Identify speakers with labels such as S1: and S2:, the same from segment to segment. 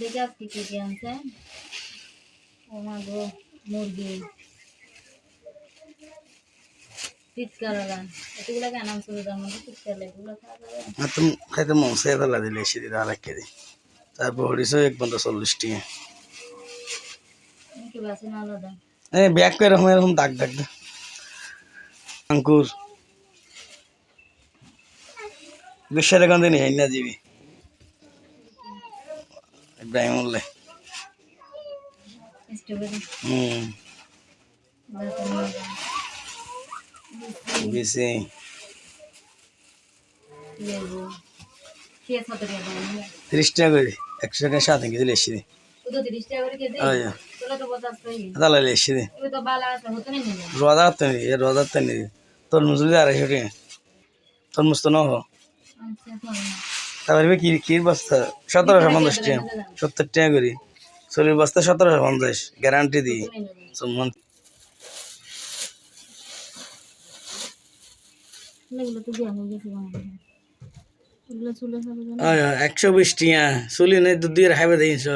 S1: দেখে আজকে কি কি আনছে? ও মা গো মুরগি। শীতকালা এতগুলো কেন আনছে তার মধ্যে শীতকালে এগুলো
S2: খাইতে ফেলা দিলে আর এক কেজি তারপর হরিস এক চল্লিশ টাকা এই ব্যাগ এরকম এরকম দাগ দাগ দাগ। আঙ্কুর। বিশ্বের এখান থেকে নিয়ে না যাবি ইব্রাহিম উল্লে
S1: স্ট্রবেরি
S2: হুম
S1: বাসে
S2: তিরিশ টাকা করে একশো টাকা সাত কেজি লেসি দে
S1: তো তিরিশ টাকা করে কেজি
S2: ওই
S1: তোলা তো
S2: তাহলে লেসি দে
S1: এবার তো
S2: নেই রোজার তো নেই তরমুজ আড়াইশো টাকা তারপরে কি ক্ষীর বস্তা? সতেরোশো পঞ্চাশ টাকা সত্তর টাকা করি। চল্লিশ বস্তা সতেরোশো পঞ্চাশ গ্যারান্টি দিই। সম্মান একশো বিশ টাকা চলি নেই তো দুই হাইবে দিয়েছ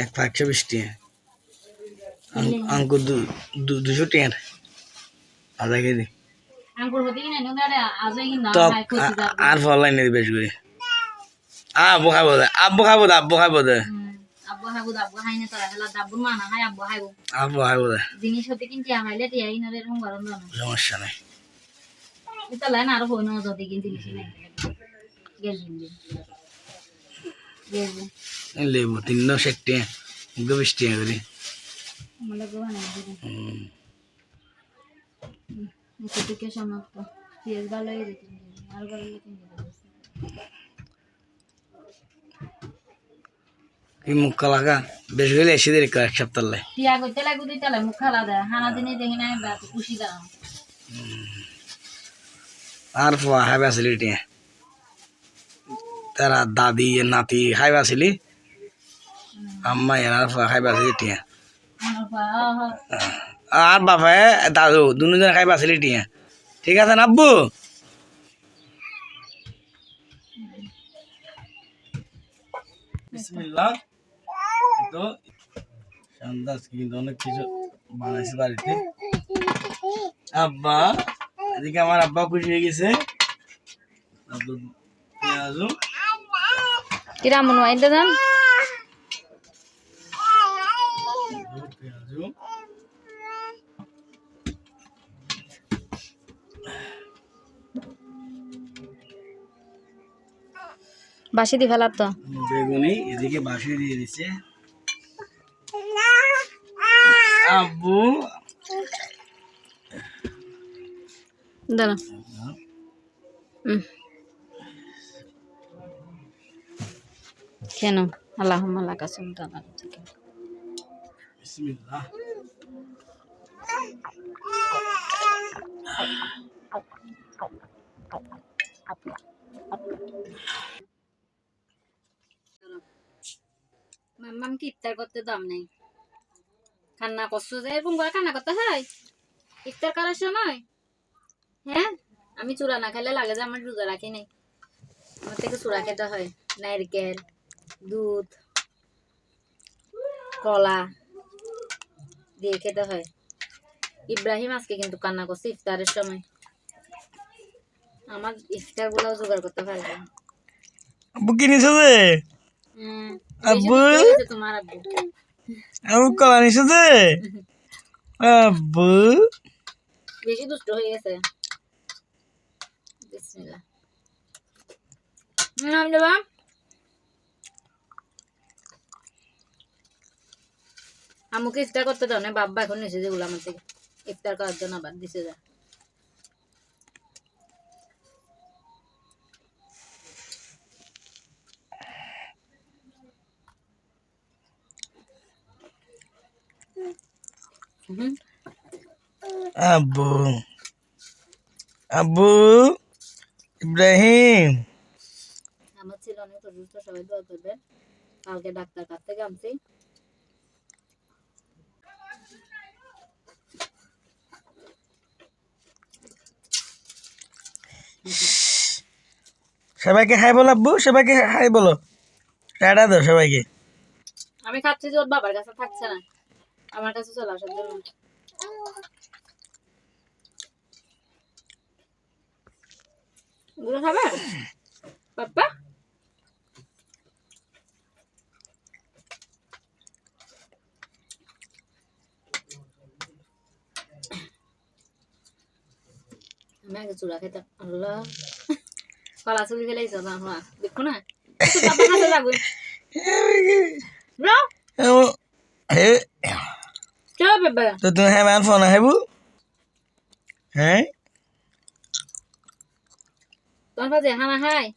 S2: এক পা একশো বিশ আং- আঙ্কুর দুশো টাকা আধা কেজি। আর ফল লাইনে বেশ করে। আব্বু খাব দে আব্বু খাব দে আব্বু খাব দে।
S1: আব্বু হাইবো আব্বু হাই না তোরা হেলা দাব্বুর মা না হাই আব্বু হাইবো
S2: আব্বু খাব দে।
S1: জিনিস হতে কিনতে আমাইলে টিয়াই না এরকম গরম না।
S2: সমস্যা নাই।
S1: এটা লাইন আর হই না যদি কিনতে দিছি না গেল দিন গেল
S2: এই লেবু তিনশো ষাট টাকা মুখে বিশ টাকা করি।
S1: থেকে সমাপ্ত পেঁয়াজ ভালো হয়ে যেত আর ভালো
S2: এই মুখ লাগা বেশ গেলে এসে দেরি এক সপ্তাহ লাই
S1: টিয়া করতে লাগু দিতে লাগে মুখ খালা দেয় হানা দিনে দেখি না খুশি দাও
S2: আর ফুয়া হাইবা আসলি টিয়া। তারা দাদি নাতি হাইবা আসলি আম্মা এর আর ফুয়া খাইবা আসলি টিয়া আর বাবা দাদু দুজন খাইবা টিয়া। ঠিক আছে না আব্বু? বিসমিল্লাহ। তো সন্দাস কিন্তু অনেক কিছু বানাইছে বাড়িতে। আব্বা এদিকে আমার আব্বা খুশি হয়ে গেছে।
S1: মন দেন বাসি দি ফেলার তো।
S2: বেগুনি এদিকে বাসি দিয়ে দিচ্ছে আব্বু।
S1: দাঁড়া। কেন আল্লাহ আল্লাহ কাসুম দাঁড়া
S2: বিসমিল্লাহ।
S1: মাম্মাম কি ইফতার করতে দাম নেই। কান্না করছ যে এরকম করে কান্না করতে হয়। ইফতার করার সময় হ্যাঁ আমি চূড়া না খেলে লাগে যে আমার রোজা রাখি নেই। আমার থেকে চূড়া খেতে হয়। নারকেল দুধ কলা দিয়ে খেতে হয়। ইব্রাহিম আজকে কিন্তু কান্না করছে ইফতারের সময়। আমার ইফতারগুলো জোগাড় করতে পারবে না।
S2: আব্বু যে?
S1: হুম,
S2: আব্বু?
S1: আব্বু।
S2: কলা যে আব্বু?
S1: বেশি দুষ্ট হয়ে গেছে। বিসমিল্লাহ। নাম দেবা? আমাকে ইফতার করতে দাও না বাবা এখন এসে যেগুলো আমার থেকে। ইফতার করার জন্য আবার দিছে যা।
S2: আব্বু আব্বু ইব্রাহিম
S1: আমার ছেলে অনেক অসুস্থ সবাই দোয়া করবে কালকে ডাক্তার কাছ থেকে আনছি
S2: সবাইকে হাই বলো আব্বু সবাইকে হাই বলো। টাটা দাও সবাইকে।
S1: আমি খাচ্ছি যে ওর বাবার কাছে থাকছে না। আমার কাছে চলে আসার জন্য। গুলো খাবে পাপ্পা? আমি আগে চূড়া খেতাম আল্লাহ। কলা চুলি ফেলে দিছো না দেখো না। যাব।
S2: তো তুমি হ্যাঁ মান ফোন হেবু হ্যাঁ
S1: Tuan Fazi, hana hai.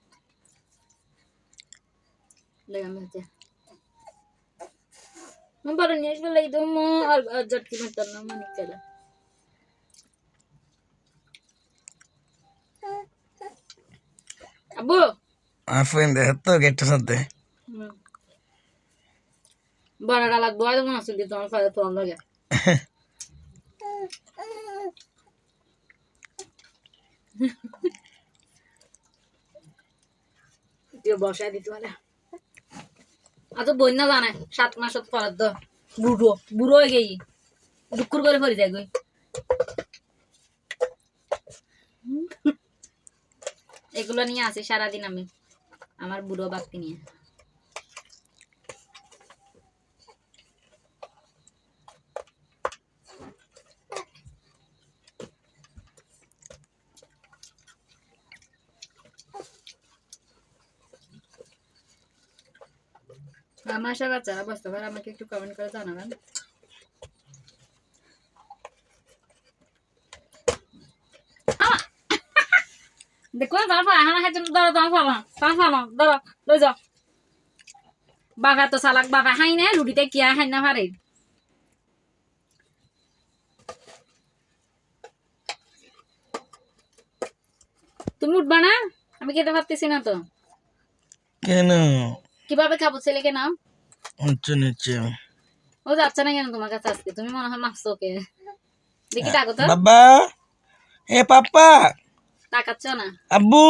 S1: Lega mete. Mo baru nias bela itu mo ajat ki mata na mani kala. Abu.
S2: আমার ফ্রেন্ড তো গেটটা সাথে
S1: doa itu masuk di tuan Fazi tuan lagi. Dia বসায় দিতে পারে আজ জানে সাত মাসত পরার দ বুড়ো বুড়ো হয়ে গেই দুকুর করে ফরি যায় এগুলো নিয়ে আসি সারাদিন আমি আমার বুড়ো বাপ্পি নিয়ে আমার সব বাচ্চারা বুঝতে পারে আমাকে একটু কমেন্ট করে জানাবেন! দেখো তারপর এখন হাতে ধরো তোমার ফালা তোমার ফালা ধরো লই যাও। বাবা তো চালাক বাবা হাই না রুটিতে কি হাই না পারে তুমি উঠবা না? আমি খেতে পারতেছি না তো।
S2: কেন?
S1: কীভাবে খাব ছেলেকে নাম
S2: হচ্ছে নিচে।
S1: ও যাচ্ছে না কেন তোমার কাছে আজকে? তুমি মনে হয় মারছো ওকে। দেখি ডাকো তো।
S2: বাবা! এ পাপ্পা!
S1: তাকাচ্ছ না।
S2: আব্বু!